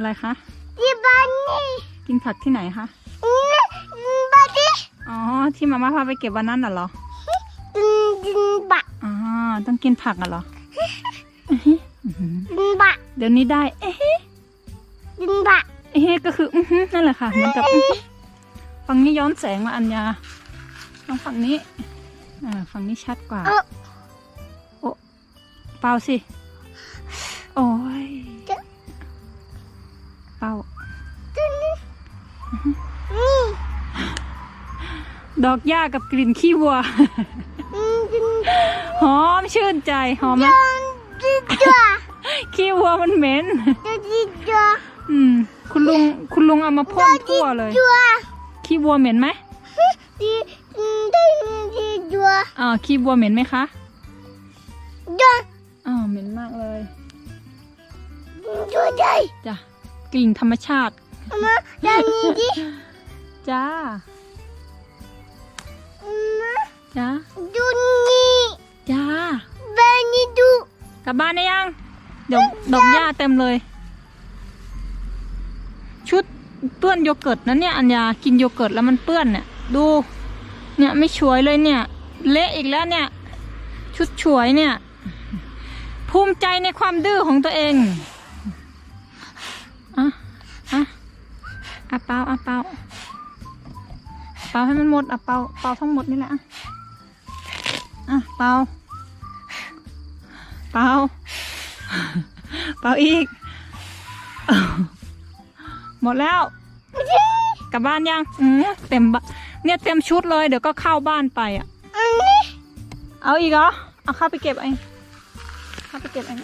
อะไรคะที่บ้านนี่กินผักที่ไหนคะนี่บ้านนี่อ๋อที่มาม่าพาไปเก็บวันนั้นน่ะเหรอกินกินบะอ๋อต้องกินผักอะเหรออื้อหืออื้อหือกินบะเดี๋ยวนี้ได้เอ๊ะกินบะเอ๊ะก็คืออือหือนั่นแหละค่ะเหมือนกับอื้อหือฝั่งนี้ย้อนแสงมาอัญญาต้องฝั่งนี้อ่าฝั่งนี้ชัดกว่าเออโอ้เปล่าสิ โอ้ย เปล่านี่ดอกหญ้ากับกลิ่นขี้วัวอืมกินหอมชื่นใจ หอมไหมกินจัวขี้วัวมันเหม็นจะกินจัวอืมคุณลุงคุณลุงเอามาพ่นทั่วเลยจัวขี้วัวเหม็นไหมกินกินได้กินจัวอ่าขี้วัวเหม็นไหมคะจัวอ่าเหม็นมากเลยจัวใจจ้ะ กลิ่นธรรมชาติมาได้นี่ดิจ้ามาจ้าดูนี่จ้าบ้านนี่ดูกลับบ้านได้ยังเดี๋ยวดอกหญ้าเต็มเลย ชุดเปื้อนโยเกิร์ตนะเนี่ยอัญญากินโยเกิร์ตแล้วมันเปื้อนเนี่ยดู เนี่ยไม่ช่วยเลยเนี่ย เละอีกแล้วเนี่ย ชุดช่วยเนี่ย ภูมิใจในความดื้อของตัวเอง อะเปล่าอะเปล่าเปล่าให้มันหมดอะเปล่าเปล่าทั้งหมดนี่แหละอะอะเปล่าเปล่าเปล่าอีก หมดแล้วกลับบ้านยังอืมเต็มบะเนี่ยเต็มชุดเลยเดี๋ยวก็เข้าบ้านไปอะอันนี้เอาอีกเหรอเอาเข้าไปเก็บเองเข้าไปเก็บเอง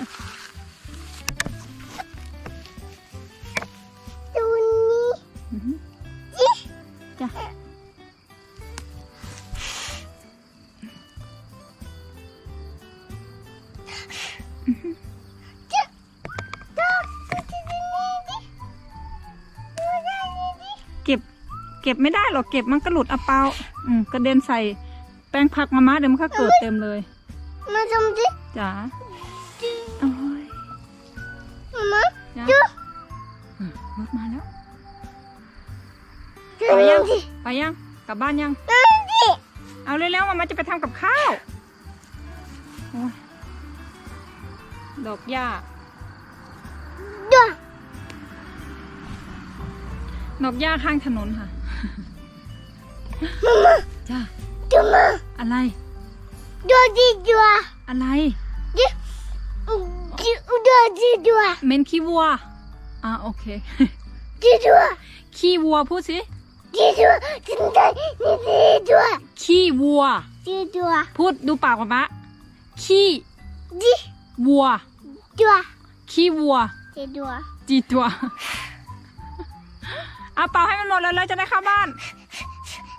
เก็บ เก็บไม่ได้หรอกเก็บมันก็หลุดเอาเปล่าอืมกระเด็นใส่ แป้งผักมาม่าเดี๋ยวมันก็เกิดเต็มเลยมาทำดิจ๋าโอ้ยมาจ้ะดูอืมรถมาแล้วดูไปยังดิไปยังกลับบ้านยังดูดิเอาเร็วๆมามาจะไปทำกับข้าวโอ้ย ดอกหญ้าดูดอกหญ้าข้างถนนค่ะมามาจ้าดูมาอะไรดูดิดูอะไรดิดูดิดูเมนขี้วัวอ่าโอเคดิดูขี้วัวพูดสิดิดูกินได้นี่ดิดูขี้วัวดิดูพูดดูปากป๊าป๊าขี้ดิ วัวดูขี้วัวดิดูจีตัว เอาเป่าให้มันหมดแล้วเราจะได้เข้าบ้าน